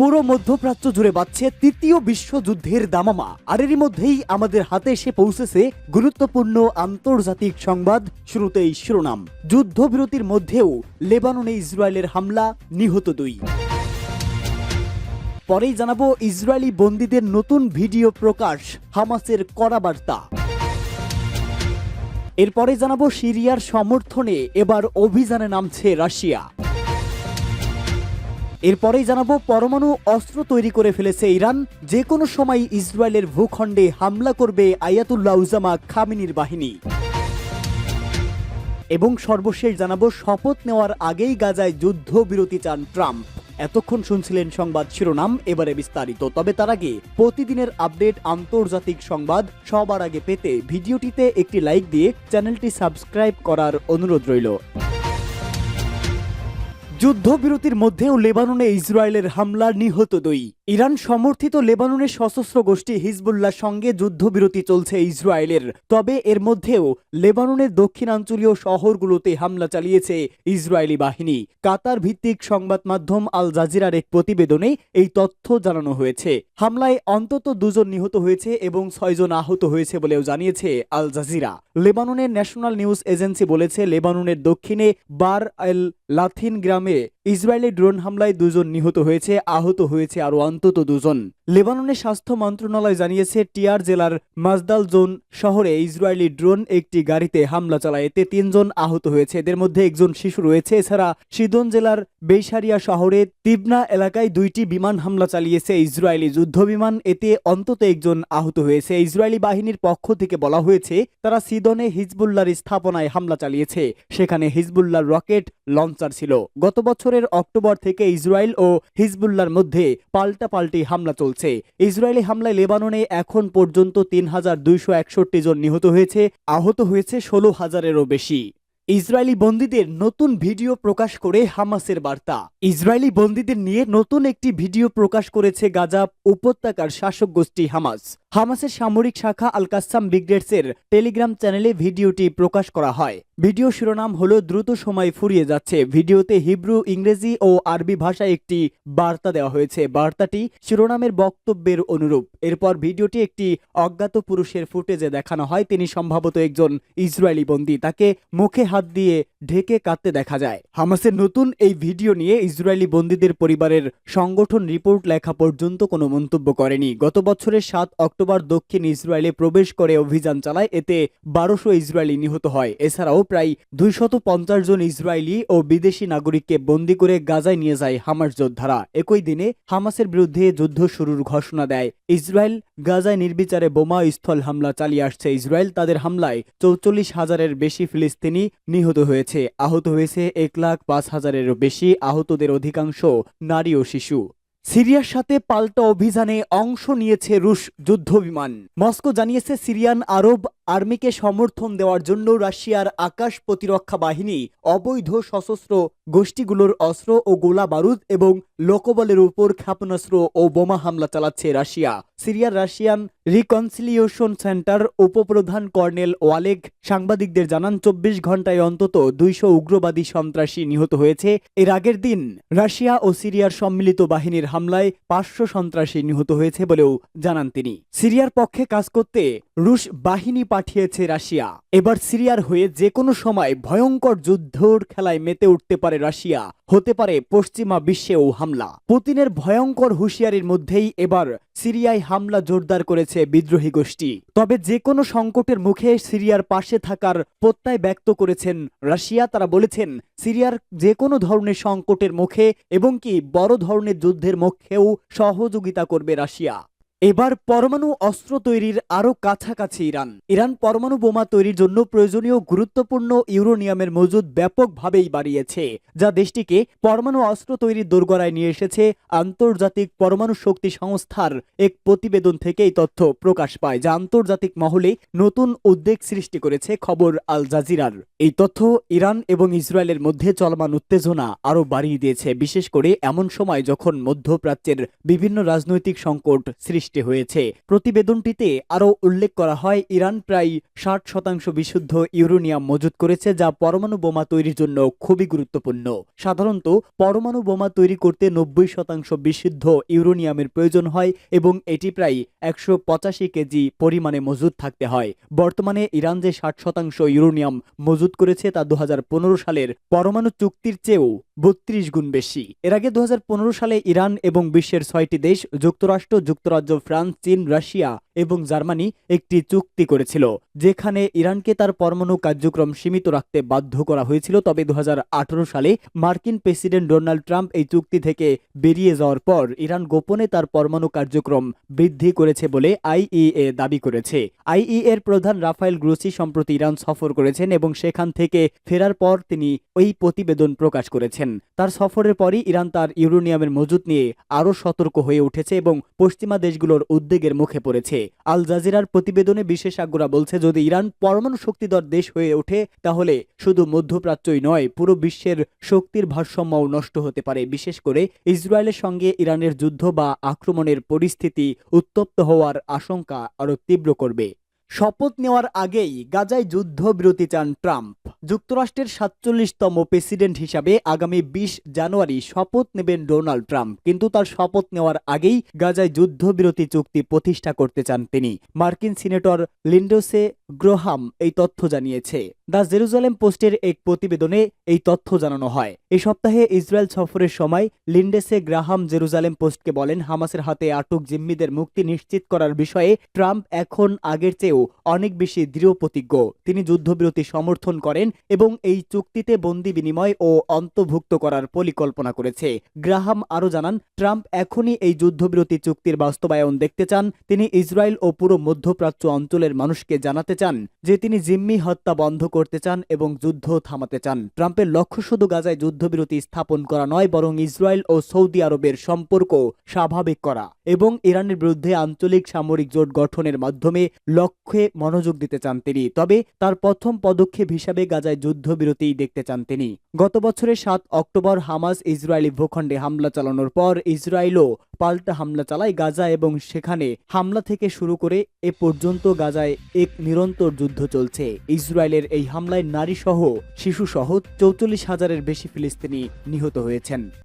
পুরো মধ্যপ্রাচ্য জুড়ে বাড়ছে তৃতীয় বিশ্বযুদ্ধের দামামা। আর এরই মধ্যেই আমাদের হাতে এসে পৌঁছেছে গুরুত্বপূর্ণ আন্তর্জাতিক সংবাদ শুরুতেই শিরোনাম। যুদ্ধবিরতির মধ্যেও লেবাননে ইসরায়েলের হামলা, নিহত দুই। পরেই জানাব ইসরায়েলি বন্দীদের নতুন ভিডিও প্রকাশ, হামাসের কড়া বার্তা। এরপরে জানাব সিরিয়ার সমর্থনে এবার অভিযানে নামছে রাশিয়া। এরপরেই জানাব, পরমাণু অস্ত্র তৈরি করে ফেলেছে ইরান। যে কোনো সময় ইসরায়েলের ভূখণ্ডে হামলা করবে আয়াতুল্লাহ উজামা খামিনির বাহিনী। এবং সর্বশেষ জানাব, শপথ নেওয়ার আগেই গাজায় যুদ্ধবিরতি চান ট্রাম্প। এতক্ষণ শুনছিলেন সংবাদ শিরোনাম, এবারে বিস্তারিত। তবে তার আগে প্রতিদিনের আপডেট আন্তর্জাতিক সংবাদ সবার আগে পেতে ভিডিওটিতে একটি লাইক দিয়ে চ্যানেলটি সাবস্ক্রাইব করার অনুরোধ রইল। যুদ্ধবিরতির মধ্যেও লেবাননে ইসরায়েলের হামলা নিহত দুই। ইরান সমর্থিত লেবাননের সশস্ত্র গোষ্ঠী হিজবুল্লার সঙ্গে যুদ্ধবিরতি চলছে ইসরায়েলের। তবে এর মধ্যেও লেবাননের দক্ষিণাঞ্চলীয় শহরগুলোতে হামলা চালিয়েছে ইসরায়েলি বাহিনী। কাতার ভিত্তিক সংবাদ মাধ্যম আল জাজিরার এক প্রতিবেদনে এই তথ্য জানানো হয়েছে। হামলায় অন্তত দুজন নিহত হয়েছে এবং ছয়জন আহত হয়েছে বলেও জানিয়েছে আল জাজিরা। লেবাননের ন্যাশনাল নিউজ এজেন্সি বলেছে, লেবাননের দক্ষিণে বার এল লাথিন গ্রামে ইসরায়েলি ড্রোন হামলায় দুজন নিহত হয়েছে, আহত হয়েছে আরও অন্তত দুজন। লেবাননের স্বাস্থ্য মন্ত্রণালয় জানিয়েছে, টিয়ার জেলার মাজদাল জোন শহরে ইসরায়েলি ড্রোন একটি গাড়িতে হামলা চালায়। এতে তিনজন আহত হয়েছে। এদের মধ্যে একজন শিশু রয়েছে। এছাড়া সিদন জেলার বেইসারিয়া শহরে তিবনা এলাকায় দুইটি বিমান হামলা চালিয়েছে ইসরায়েলি যুদ্ধবিমান। এতে অন্তত একজন আহত হয়েছে। ইসরায়েলি বাহিনীর পক্ষ থেকে বলা হয়েছে, তারা সিদনে হিজবুল্লার স্থাপনায় হামলা চালিয়েছে। সেখানে হিজবুল্লার রকেট লঞ্চার ছিল। গত বছরের অক্টোবর থেকে ইসরায়েল ও হিজবুল্লার মধ্যে পাল্টাপাল্টি হামলা চলছে। ইসরায়েলি হামলায় লেবাননে এখন পর্যন্ত তিন হাজার দুইশো একষট্টি জন নিহত হয়েছে, আহত হয়েছে ষোলো হাজারেরও বেশি। ইসরায়েলি বন্দীদের নতুন ভিডিও প্রকাশ করে হামাসের বার্তা। ইসরায়েলি বন্দীদের নিয়ে নতুন একটি ভিডিও প্রকাশ করেছে গাজা উপত্যকার শাসক গোষ্ঠী হামাস। হামাসের সামরিক শাখা আল কাসাম ব্রিগেডসের টেলিগ্রাম চ্যানেলে ভিডিওটি প্রকাশ করা হয়। ভিডিও শিরোনাম হল, দ্রুত সময় ফুরিয়ে যাচ্ছে। ভিডিওতে হিব্রু, ইংরেজি ও আরবি ভাষায় একটি বার্তা দেওয়া হয়েছে। বার্তাটি শিরোনামের বক্তব্যের অনুরূপ। এরপর ভিডিওটি একটি অজ্ঞাত পুরুষের ফুটেজে দেখানো হয়। তিনি সম্ভবত একজন ইসরায়েলি বন্দী। তাকে মুখে হাত দিয়ে ঢেকে কাঁদতে দেখা যায়। হামাসের নতুন এই ভিডিও নিয়ে ইসরায়েলি বন্দীদের পরিবারের সংগঠন রিপোর্ট লেখা পর্যন্ত কোনো মন্তব্য করেনি। গত বছরের সাত অক্টোবর দক্ষিণ ইসরায়েলে প্রবেশ করে অভিযান চালায়। এতে বারোশো ইসরায়েলি নিহত হয়। এছাড়াও প্রায় দুইশত পঞ্চাশ জন ইসরায়েলি ও বিদেশি নাগরিককে বন্দী করে গাজায় নিয়ে যায় হামাস যোদ্ধারা। একই দিনে হামাসের বিরুদ্ধে যুদ্ধ শুরুর ঘোষণা দেয়। ইসরায়েল গাজায় নির্বিচারে বোমা স্থল হামলা চালিয়ে আসছে। ইসরায়েল তাদের হামলায় চৌচল্লিশ হাজারের বেশি ফিলিস্তিনি নিহত হয়েছে। আহত হয়েছে এক লাখ পাঁচ হাজারেরও বেশি। আহতদের অধিকাংশ নারী ও শিশু। সিরিয়ার সাথে পাল্টা অভিযানে অংশ নিয়েছে রুশ যুদ্ধবিমান। মস্কো জানিয়েছে সিরিয়ান আরব আর্মিকে সমর্থন দেওয়ার জন্য রাশিয়ার আকাশ প্রতিরক্ষা বাহিনী, অবৈধ সশস্ত্র গোষ্ঠীগুলোর অস্ত্র ও গোলা বারুদ এবং লোকবলের উপর ক্ষেপণাস্ত্র ও বোমা হামলা চালাচ্ছে রাশিয়া। সিরিয়ার রাশিয়ান রিকনসিলিয়েশন সেন্টার উপপ্রধান কর্নেল ওয়ালেক সাংবাদিকদের জানান, চব্বিশ ঘন্টায় অন্তত দুইশো উগ্রবাদী সন্ত্রাসী নিহত হয়েছে। এর আগের দিন রাশিয়া ও সিরিয়ার সম্মিলিত বাহিনীর হামলায় পাঁচশো সন্ত্রাসী নিহত হয়েছে বলেও জানান তিনি। সিরিয়ার পক্ষে কাজ করতে রুশ বাহিনী পাঠিয়েছে রাশিয়া। এবার সিরিয়ার হয়ে যে কোনো সময় ভয়ঙ্কর যুদ্ধর খেলায় মেতে উঠতে পারে রাশিয়া। হতে পারে পশ্চিমা বিশ্বেও হামলা। পুতিনের ভয়ঙ্কর হুঁশিয়ারির মধ্যেই এবার সিরিয়ায় হামলা জোরদার করেছে বিদ্রোহী গোষ্ঠী। তবে যে কোনো সংকটের মুখে সিরিয়ার পাশে থাকার প্রত্যয় ব্যক্ত করেছেন রাশিয়া। তারা বলেছেন, সিরিয়ার যে কোনো ধরনের সংকটের মুখে এবং কি বড় ধরনের যুদ্ধের মুখেও সহযোগিতা করবে রাশিয়া। এবার পরমাণু অস্ত্র তৈরির আরও কাছাকাছি ইরান। ইরান পরমাণু বোমা তৈরির জন্য প্রয়োজনীয় গুরুত্বপূর্ণ ইউরোনিয়ামের মজুদ ব্যাপকভাবেই বাড়িয়েছে, যা দেশটিকে পরমাণু অস্ত্র তৈরির দোরগড়ায় নিয়ে এসেছে আন্তর্জাতিক পরমাণু শক্তি সংস্থার এক প্রতিবেদন থেকে এই তথ্য প্রকাশ পায়, যা আন্তর্জাতিক মহলে নতুন উদ্বেগ সৃষ্টি করেছে, খবর আল জাজিরার। এই তথ্য ইরান এবং ইসরায়েলের মধ্যে চলমান উত্তেজনা আরও বাড়িয়ে দিয়েছে, বিশেষ করে এমন সময় যখন মধ্যপ্রাচ্যের বিভিন্ন রাজনৈতিক সংকট সৃষ্টি সৃষ্টি হয়েছে। প্রতিবেদনটিতে আরও উল্লেখ করা হয়, ইরান প্রায় ষাট শতাংশ বিশুদ্ধ ইউরেনিয়াম মজুত করেছে, যা পরমাণু বোমা তৈরির জন্য খুবই গুরুত্বপূর্ণ। সাধারণত, পরমাণু বোমা তৈরি করতে নব্বই শতাংশ বিশুদ্ধ ইউরেনিয়ামের প্রয়োজন হয় এবং এটি প্রায় একশো পঁচাশি কেজি পরিমাণে মজুদ থাকতে হয়। বর্তমানে ইরান যে ষাট শতাংশ ইউরেনিয়াম মজুত করেছে তা দু হাজার পনেরো সালের পরমাণু চুক্তির চেয়েও বত্রিশ গুণ বেশি। এর আগে দু হাজার পনেরো সালে ইরান এবং বিশ্বের ছয়টি দেশ, যুক্তরাষ্ট্র, যুক্তরাজ্য, ফ্রান্স, চীন, রাশিয়া এবং জার্মানি একটি চুক্তি করেছিল, যেখানে ইরানকে তার পরমাণু কার্যক্রম সীমিত রাখতে বাধ্য করা হয়েছিল। তবে দু হাজার আঠেরো সালে মার্কিন প্রেসিডেন্ট ডোনাল্ড ট্রাম্প এই চুক্তি থেকে বেরিয়ে যাওয়ার পর ইরান গোপনে তার পরমাণু কার্যক্রম বৃদ্ধি করেছে বলে আইইএ দাবি করেছে। আইই এর প্রধান রাফায়েল গ্রোসি সম্প্রতি ইরান সফর করেছেন এবং সেখান থেকে ফেরার পর তিনি ওই প্রতিবেদন প্রকাশ করেছেন। তার সফরের পরই ইরান তার ইউরেনিয়ামের মজুত নিয়ে আরও সতর্ক হয়ে উঠেছে এবং পশ্চিমা দেশগুলোর উদ্বেগের মুখে পড়েছে। আল জাজিরার প্রতিবেদনে বিশেষজ্ঞরা বলছে, যদি ইরান পরমাণু শক্তিধর দেশ হয়ে ওঠে, তাহলে শুধু মধ্যপ্রাচ্যই নয়, পুরো বিশ্বের শক্তির ভারসাম্যও নষ্ট হতে পারে। বিশেষ করে ইসরায়েলের সঙ্গে ইরানের যুদ্ধ বা আক্রমণের পরিস্থিতি উত্তপ্ত হওয়ার আশঙ্কা আরও তীব্র করবে। শপথ নেওয়ার আগেই গাজায় যুদ্ধবিরতি চান ট্রাম্প। যুক্তরাষ্ট্রের সাতচল্লিশতম প্রেসিডেন্ট হিসাবে আগামী বিশ জানুয়ারি শপথ নেবেন ডোনাল্ড ট্রাম্প, কিন্তু তার শপথ নেওয়ার আগেই গাজায় যুদ্ধবিরতি চুক্তি প্রতিষ্ঠা করতে চান তিনি। মার্কিন সিনেটর লিন্ডোসে গ্রোহাম এই তথ্য জানিয়েছে। দ্য জেরুজালেম পোস্টের এক প্রতিবেদনে এই তথ্য জানানো হয়। এই সপ্তাহে ইসরায়েল সফরের সময় লিন্ডেসে গ্রাহাম জেরুজালেম পোস্টকে বলেন, হামাসের হাতে আটক জিম্মিদের মুক্তি নিশ্চিত করার বিষয়ে ট্রাম্প এখন আগের চেয়েও অনেক বেশি দৃঢ় প্রতিজ্ঞ। তিনি যুদ্ধবিরতি সমর্থন করেন এবং এই চুক্তিতে বন্দি বিনিময় ও অন্তর্ভুক্ত করার পরিকল্পনা করেছে। গ্রাহাম আরও জানান, ট্রাম্প এখনই এই যুদ্ধবিরতি চুক্তির বাস্তবায়ন দেখতে চান। তিনি ইসরায়েল ও পুরো মধ্যপ্রাচ্য অঞ্চলের মানুষকে জানাতে চান, যে তিনি জিম্মি হত্যা বন্ধ করতে চান এবং যুদ্ধ থামাতে চান। ট্রাম্পের লক্ষ্য শুধু গাজায় যুদ্ধবিরতি স্থাপন করা নয়, বরং ইসরায়েল ও সৌদি আরবের সম্পর্ক স্বাভাবিক করা এবং ইরানের বিরুদ্ধে আঞ্চলিক সামরিক জোট গঠনের মাধ্যমে লক্ষ্যে মনোযোগ দিতে চান তিনি। তবে তার প্রথম পদক্ষেপ হিসাবে গাজায় যুদ্ধবিরতি দেখতে চান তিনি। গত বছরের সাত অক্টোবর হামাস ইসরায়েলি ভূখণ্ডে হামলা চালানোর পর ইসরায়েলও পাল্টা হামলা চালায় গাজা এবং সেখানে হামলা থেকে শুরু করে এ পর্যন্ত গাজায় এক নিরন্তর যুদ্ধ চলছে। ইসরায়েলের এই হামলায় নারীসহ, শিশুসহ শিশু সহ চৌচল্লিশ হাজারের বেশি ফিলিস্তিনি নিহত হয়েছেন।